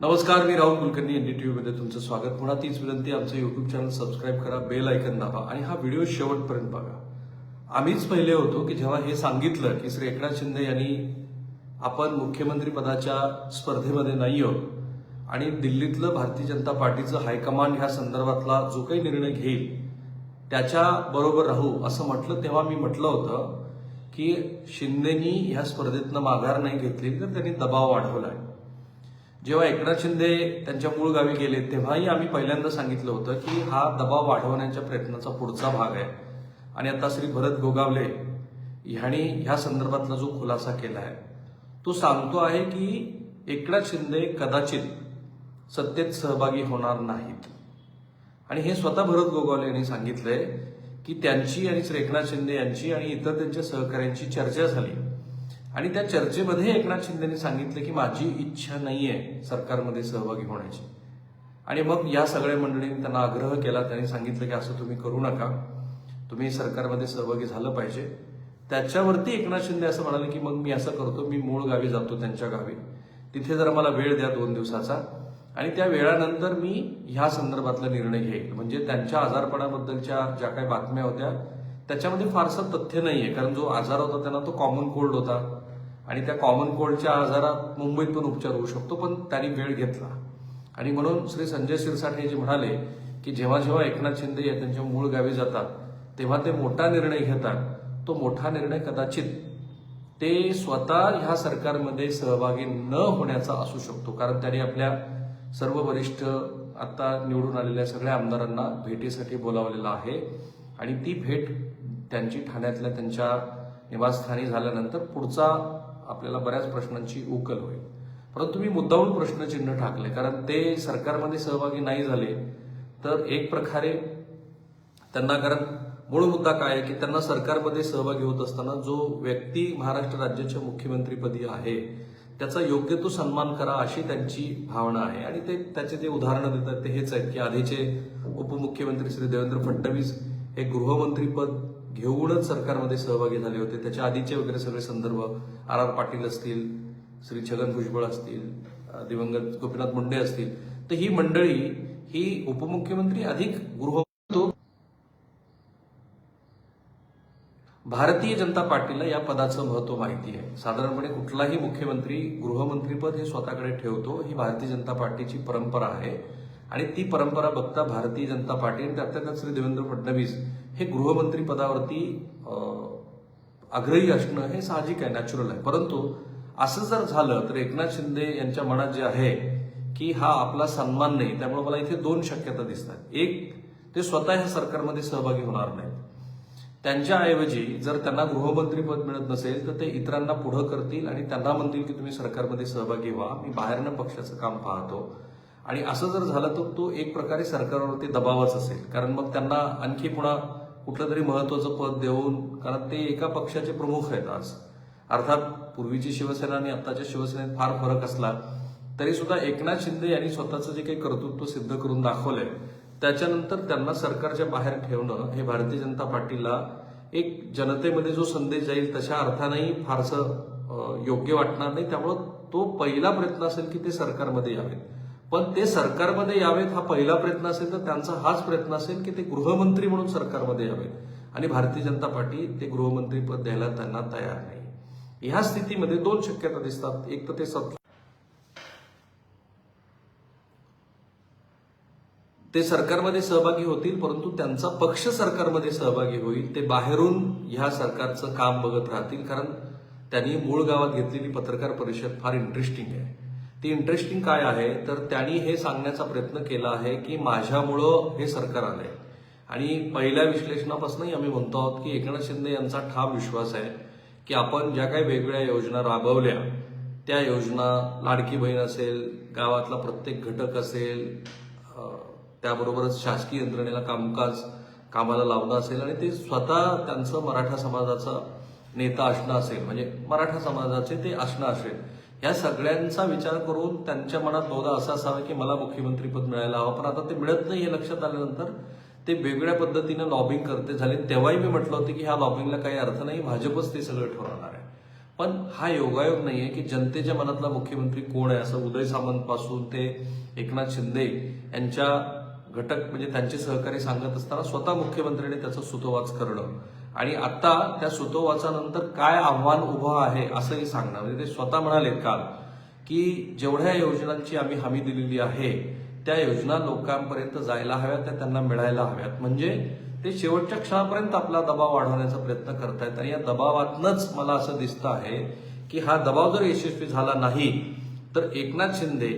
नमस्कार मी राहुल कुलकर्णी टी व्हीमध्ये तुमचं स्वागत. पुन्हा तीच विनंती आमचं युट्यूब चॅनल सबस्क्राईब करा बेल ऐकन दाबा आणि हा व्हिडिओ शेवटपर्यंत बघा. आम्हीच पहिले होतो की जेव्हा हे सांगितलं की श्री एकनाथ शिंदे यांनी आपण मुख्यमंत्री पदाच्या स्पर्धेमध्ये नाही आहोत आणि दिल्लीतलं भारतीय जनता पार्टीचं हायकमांड ह्या संदर्भातला जो काही निर्णय घेईल त्याच्या बरोबर राहू असं म्हटलं तेव्हा मी म्हटलं होतं की शिंदेनी ह्या स्पर्धेतनं माघार नाही घेतली तर त्यांनी दबाव वाढवला आहे जेव्हा एकनाथ शिंदे त्यांच्या मूळ गावी गेले तेव्हाही आम्ही पहिल्यांदा सांगितलं होतं की हा दबाव वाढवण्याच्या प्रयत्नाचा पुढचा भाग आहे. आणि आता श्री भरत गोगावले ह्यांनी ह्या संदर्भातला जो खुलासा केला आहे तो सांगतो आहे की एकनाथ शिंदे कदाचित सत्तेत सहभागी होणार नाहीत. आणि हे स्वतः भरत गोगावले यांनी सांगितलंय की त्यांची आणि श्री एकनाथ शिंदे यांची आणि इतर त्यांच्या सहकाऱ्यांची चर्चा झाली. आणि त्या चर्चेमध्ये एकनाथ शिंदेने सांगितलं की माझी इच्छा नाहीये सरकारमध्ये सहभागी होण्याची. आणि मग या सगळ्या मंडळींनी त्यांना आग्रह केला त्यांनी सांगितलं की असं तुम्ही करू नका. तुम्ही सरकारमध्ये सहभागी झालं पाहिजे. त्याच्यावरती एकनाथ शिंदे असं म्हणाले की मग मी असं करतो मी मूळ गावी जातो त्यांच्या गावी. तिथे जरा मला वेळ द्या दोन दिवसाचा. आणि त्या वेळानंतर मी ह्या संदर्भातला निर्णय घेईल. म्हणजे त्यांच्या आजारपणाबद्दलच्या ज्या काही बातम्या होत्या त्याच्यामध्ये फारसं तथ्य नाही आहे कारण जो आजार होता त्यांना तो कॉमन कोल्ड होता. आणि त्या कॉमन कोल्डच्या आजारात मुंबईत पण उपचार होऊ शकतो पण त्यांनी वेळ घेतला. आणि म्हणून श्री संजय शिरसाट जे म्हणाले की जेव्हा जेव्हा एकनाथ शिंदे या त्यांच्या मूळ गावी जातात तेव्हा ते मोठा निर्णय घेतात. तो मोठा निर्णय कदाचित ते स्वतः ह्या सरकारमध्ये सहभागी न होण्याचा असू शकतो. कारण त्यांनी आपल्या सर्व वरिष्ठ आता निवडून आलेल्या सगळ्या आमदारांना भेटीसाठी बोलावलेलं आहे. आणि ती भेट त्यांची ठाण्यातल्या त्यांच्या निवासस्थानी झाल्यानंतर पुढचा आपल्याला बऱ्याच प्रश्नांची उकल होईल. परंतु मी मुद्दाहून प्रश्नचिन्ह टाकले कारण ते सरकारमध्ये सहभागी नाही झाले तर एक प्रकारे त्यांना कारण मूळ मुद्दा काय आहे की त्यांना सरकारमध्ये सहभागी होत असताना जो व्यक्ती महाराष्ट्र राज्याच्या मुख्यमंत्रीपदी आहे त्याचा योग्य तो सन्मान करा अशी त्यांची भावना आहे. आणि ते त्याचे जे उदाहरणं देतात ते हेच आहेत की आधीचे उपमुख्यमंत्री श्री देवेंद्र फडणवीस हे गृहमंत्रीपद घेऊनच सरकारमध्ये सहभागी झाले होते. त्याच्या आधीचे वगैरे सगळे संदर्भ आर आर पाटील असतील श्री छगन भुजबळ असतील दिवंगत गोपीनाथ मुंडे असतील. तर ही मंडळी ही उपमुख्यमंत्री अधिक गृह भारतीय जनता पार्टीला या पदाचं महत्त्व माहिती आहे. साधारणपणे कुठलाही मुख्यमंत्री गृहमंत्रीपद हे स्वतःकडे ठेवतो ही भारतीय जनता पार्टीची परंपरा आहे. आणि ती परंपरा बघता भारतीय जनता पार्टी आणि त्यातल्या त्यात श्री देवेंद्र फडणवीस हे गृहमंत्री पदावरती आग्रही असणं हे साहजिक आहे नॅचरल आहे. परंतु असं जर झालं तर एकनाथ शिंदे यांच्या मनात जे आहे की हा आपला सन्मान नाही त्यामुळे मला इथे दोन शक्यता दिसतात. एक ते स्वतः ह्या सरकारमध्ये सहभागी होणार नाहीत. त्यांच्याऐवजी जर त्यांना गृहमंत्रीपद मिळत नसेल तर ते इतरांना पुढं करतील आणि त्यांना म्हणतील की तुम्ही सरकारमध्ये सहभागी व्हा. मी बाहेरनं पक्षाचं काम पाहतो. आणि असं जर झालं तर तो एक प्रकारे सरकारवरती दबावच असेल. कारण मग त्यांना आणखी पुन्हा कुठलं तरी महत्वाचं पद देऊन कारण ते एका पक्षाचे प्रमुख आहेत आज. अर्थात पूर्वीची शिवसेना आणि आत्ताच्या शिवसेनेत फार फरक असला तरी सुद्धा एकनाथ शिंदे यांनी स्वतःचं जे काही कर्तृत्व सिद्ध करून दाखवलंय त्याच्यानंतर त्यांना सरकारच्या बाहेर ठेवणं हे भारतीय जनता पार्टीला एक जनतेमध्ये जो संदेश जाईल तशा अर्थानेही फारसं योग्य वाटणार नाही. त्यामुळं तो पहिला प्रयत्न असेल की ते सरकारमध्ये यावेत. पण ते सरकारमध्ये यावेत हा पहिला प्रयत्न असेल तर त्यांचा हाच प्रयत्न असेल की ते गृहमंत्री म्हणून सरकारमध्ये यावेत. आणि भारतीय जनता पार्टी ते गृहमंत्री पद द्यायला त्यांना तयार नाही. ह्या स्थितीमध्ये दोन शक्यता दिसतात. एक तर ते सत्ता ते सरकारमध्ये सहभागी होतील परंतु त्यांचा पक्ष सरकारमध्ये सहभागी होईल. ते बाहेरून ह्या सरकारचं काम बघत राहतील कारण त्यांनी मूळ गावात घेतलेली पत्रकार परिषद फार इंटरेस्टिंग आहे. ती इंटरेस्टिंग काय आहे? तर त्यांनी हे सांगण्याचा प्रयत्न केला आहे की माझ्यामुळं हे सरकार आलंय. आणि पहिल्या विश्लेषणापासूनही आम्ही म्हणतो आहोत की एकनाथ शिंदे यांचा ठाम विश्वास आहे की आपण ज्या काही वेगवेगळ्या योजना राबवल्या त्या योजना लाडकी बहीण असेल गावातला प्रत्येक घटक असेल त्याबरोबरच शासकीय यंत्रणेला कामकाज कामाला लावणं असेल आणि ते स्वतः त्यांचं मराठा समाजाचा नेता असणं असेल म्हणजे मराठा समाजाचे ते असणं असेल. या सगळ्यांचा विचार करून त्यांच्या मनात बहुधा असं असावं की मला मुख्यमंत्रीपद मिळायला हवं. पण आता ते मिळत नाही हे लक्षात आल्यानंतर ते वेगवेगळ्या पद्धतीनं लॉबिंग करते. झाले. तेव्हाही मी म्हटलं होतं की ह्या लॉबिंगला काही अर्थ नाही. भाजपच ते सगळं ठरवणार आहे. पण हा योगायोग नाही आहे की जनतेच्या मनातला मुख्यमंत्री कोण आहे असं उदय सामंत पासून ते एकनाथ शिंदे यांच्या घटक म्हणजे त्यांचे सहकारी सांगत असताना स्वतः मुख्यमंत्र्यांनी त्याचा सुतोवाच करणं आणि आता त्या सुतोवाचानंतर काय आव्हान उभं आहे असंही सांगणं. म्हणजे ते स्वतः म्हणाले काल की जेवढ्या योजनांची आम्ही हमी दिलेली आहे त्या योजना लोकांपर्यंत जायला हव्यात त्या त्यांना मिळायला हव्यात. म्हणजे ते शेवटच्या क्षणापर्यंत आपला दबाव वाढवण्याचा प्रयत्न करतायत आणि या दबावातनच मला असं दिसतं आहे की हा दबाव जर यशस्वी झाला नाही तर एकनाथ शिंदे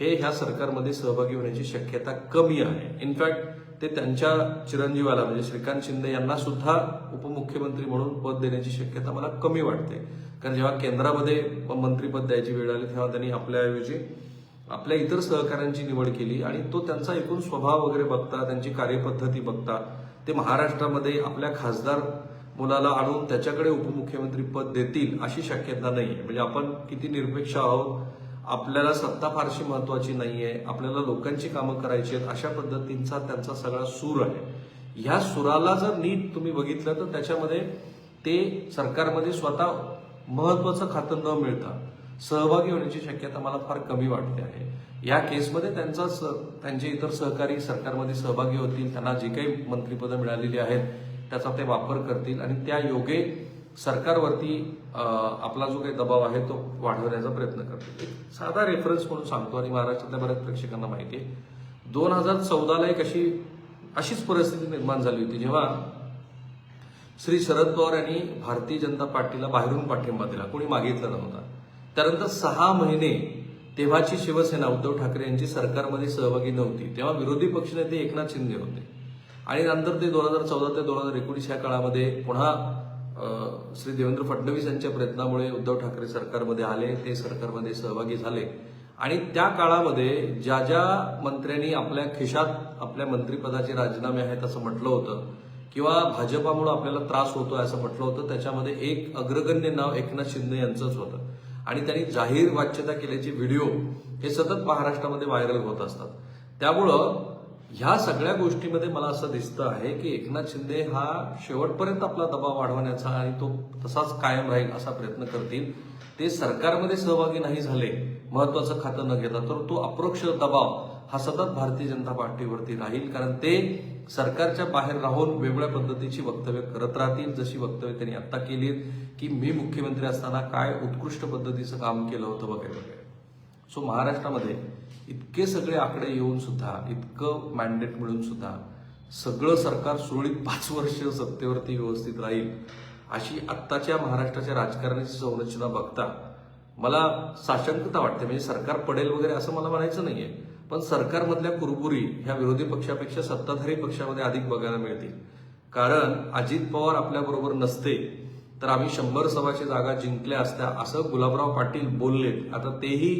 हे ह्या सरकारमध्ये सहभागी होण्याची शक्यता कमी आहे. इनफॅक्ट ते त्यांच्या चिरंजीवाला म्हणजे श्रीकांत शिंदे यांना सुद्धा उपमुख्यमंत्री म्हणून पद देण्याची शक्यता मला कमी वाटते. कारण जेव्हा केंद्रामध्ये मंत्रीपद द्यायची वेळ आली तेव्हा त्यांनी आपल्याऐवजी आपल्या इतर सहकाऱ्यांची निवड केली आणि तो त्यांचा एकूण स्वभाव वगैरे बघता त्यांची कार्यपद्धती बघता ते महाराष्ट्रामध्ये आपल्या खासदार मुलाला आणून त्याच्याकडे उपमुख्यमंत्री पद देतील अशी शक्यता नाही म्हणजे आपण किती निरपेक्ष आहोत आपल्याला सत्ता फारशी महत्वाची नाहीये आपल्याला लोकांची कामं करायची आहेत अशा पद्धतींचा त्यांचा सगळा सूर आहे. ह्या सुराला जर नीट तुम्ही बघितलं तर त्याच्यामध्ये ते सरकारमध्ये स्वतः महत्वाचं खातं न मिळता सहभागी होण्याची शक्यता मला फार कमी वाटते आहे. या केसमध्ये त्यांचा स- त्यांचे इतर सहकारी सरकारमध्ये सहभागी होतील त्यांना जी काही मंत्रिपदं मिळालेली आहेत त्याचा ते वापर करतील आणि त्या योगे सरकारवरती आपला जो काही दबाव आहे तो वाढवण्याचा प्रयत्न करते. साधा रेफरन्स म्हणून सांगतो आणि महाराष्ट्रातल्या बऱ्याच प्रेक्षकांना माहिती आहे. दोन हजार चौदाला एक अशी अशीच परिस्थिती निर्माण झाली होती जेव्हा श्री शरद पवार यांनी भारतीय जनता पार्टीला बाहेरून पाठिंबा दिला. कोणी मागितला नव्हता. त्यानंतर सहा महिने तेव्हाची शिवसेना उद्धव ठाकरे यांची सरकारमध्ये सहभागी नव्हती. तेव्हा विरोधी पक्षनेते एकनाथ शिंदे होते. आणि नंतर ते दोन हजार चौदा ते दोन हजार एकोणीस या काळामध्ये पुन्हा श्री देवेंद्र फडणवीस यांच्या प्रयत्नामुळे उद्धव ठाकरे सरकारमध्ये आले ते सरकारमध्ये सहभागी झाले. आणि त्या काळामध्ये ज्या ज्या मंत्र्यांनी आपल्या खिशात आपल्या मंत्रिपदाचे राजीनामे आहेत असं म्हटलं होतं किंवा भाजपामुळे आपल्याला त्रास होतोय असं म्हटलं होतं त्याच्यामध्ये एक अग्रगण्य नाव एकनाथ शिंदे यांचंच होतं. आणि त्यांनी जाहीर वाच्यता केल्याचे व्हिडिओ हे सतत महाराष्ट्रामध्ये व्हायरल होत असतात. त्यामुळं ह्या सगळ्या गोष्टीमध्ये मला असं दिसतं आहे की एकनाथ शिंदे हा शेवटपर्यंत आपला दबाव वाढवण्याचा आणि तो तसाच कायम राहील असा प्रयत्न करतील. ते सरकारमध्ये सहभागी नाही झाले महत्वाचं खातं न घेता तर तो अप्रोक्ष दबाव हा सतत भारतीय जनता पार्टीवरती राहील. कारण ते सरकारच्या बाहेर राहून वेगवेगळ्या पद्धतीची वक्तव्य करत राहतील. जशी वक्तव्य त्यांनी आता केली की मी मुख्यमंत्री असताना काय उत्कृष्ट पद्धतीचं काम केलं होतं वगैरे वगैरे सो महाराष्ट्रामध्ये इतके सगळे आकडे येऊन सुद्धा इतकं मॅन्डेट मिळून सुद्धा सगळं सरकार सुरळीत पाच वर्ष सत्तेवरती व्यवस्थित राहील अशी आत्ताच्या महाराष्ट्राच्या राजकारणाची संरचना बघता मला साशंकता वाटते. म्हणजे सरकार पडेल वगैरे असं मला म्हणायचं नाहीये. पण सरकारमधल्या कुरबुरी ह्या विरोधी पक्षापेक्षा सत्ताधारी पक्षामध्ये अधिक बघायला मिळतील. कारण अजित पवार आपल्याबरोबर नसते तर आम्ही शंभर सभाची जागा जिंकल्या असत्या असं गुलाबराव पाटील बोललेत. आता तेही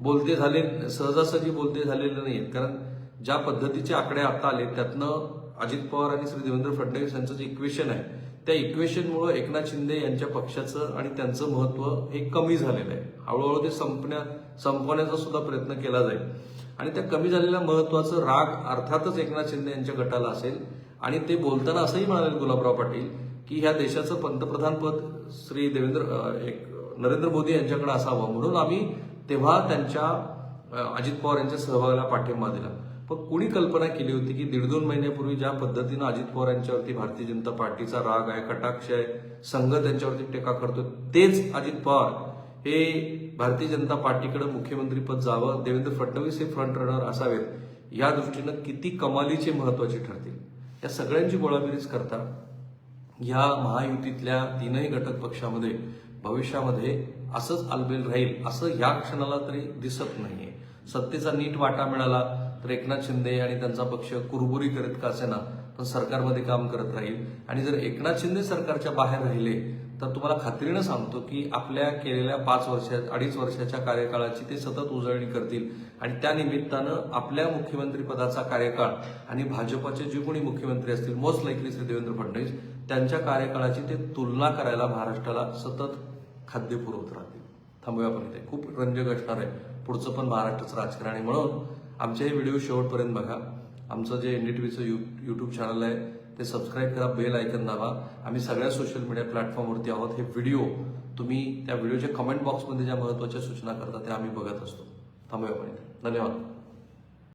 बोलते झाले सहजासहजी बोलते झालेले नाही आहेत कारण ज्या पद्धतीचे आकडे आता आले त्यातनं अजित पवार आणि श्री देवेंद्र फडणवीस यांचं जे इक्वेशन आहे त्या इक्वेशनमुळे एकनाथ शिंदे यांच्या पक्षाचं आणि त्यांचं महत्त्व हे कमी झालेलं आहे. हळूहळू ते संपण्या संपवण्याचा सुद्धा प्रयत्न केला जाईल. आणि त्या कमी झालेल्या महत्वाचं राग अर्थातच एकनाथ शिंदे यांच्या गटाला असेल. आणि ते बोलताना असंही म्हणाले गुलाबराव पाटील की ह्या देशाचं पंतप्रधान पद श्री देवेंद्र एक नरेंद्र मोदी यांच्याकडे असावं. म्हणून आम्ही तेव्हा त्यांच्या अजित पवार यांच्या सहभागाला पाठिंबा दिला. पण कुणी कल्पना केली होती की दीड दोन महिन्यापूर्वी ज्या पद्धतीनं अजित पवार यांच्यावरती भारतीय जनता पार्टीचा राग आहे कटाक्ष आहे संघ त्यांच्यावरती टीका करतो तेच अजित पवार हे भारतीय जनता पार्टीकडे मुख्यमंत्रीपद जावं देवेंद्र फडणवीस हे फ्रंट रनर असावेत या दृष्टीनं किती कमालीचे महत्त्वाचे ठरतील. या सगळ्यांची गोळाबेरीज करता या महायुतीतल्या तीनही घटक पक्षामध्ये भविष्यामध्ये असंच अलबेल राहील असं या क्षणाला तरी दिसत नाहीये. सत्तेचा नीट वाटा मिळाला तर एकनाथ शिंदे आणि त्यांचा पक्ष कुरबुरी करत का असेना? पण सरकारमध्ये काम करत राहील. आणि जर एकनाथ शिंदे सरकारच्या बाहेर राहिले तर तुम्हाला खात्रीनं सांगतो की आपल्या केलेल्या पाच वर्षा अडीच वर्षाच्या कार्यकाळाची ते सतत उजळणी करतील. आणि त्या निमित्तानं आपल्या मुख्यमंत्री पदाचा कार्यकाळ आणि भाजपचे जे कोणी मुख्यमंत्री असतील मोस्ट लाईकली श्री देवेंद्र फडणवीस त्यांच्या कार्यकाळाची ते तुलना करायला महाराष्ट्राला सतत खाद्य पुरवत राहतील. थांबूया आपण इथे. खूप रंजक असणार आहे पुढचं पण महाराष्ट्राचं राजकारण आहे म्हणून आमचे हे व्हिडिओ शेवटपर्यंत बघा. आमचं जे एनडीटीव्हीचं यू यूट्यूब चॅनल आहे ते सबस्क्राईब करा बेल ऐकन दाबा. आम्ही सगळ्या सोशल मीडिया प्लॅटफॉर्मवरती आहोत. हे व्हिडिओ तुम्ही त्या व्हिडिओच्या कमेंट बॉक्समध्ये ज्या महत्त्वाच्या सूचना करता त्या आम्ही बघत असतो. थांबूया आपण इथे. धन्यवाद.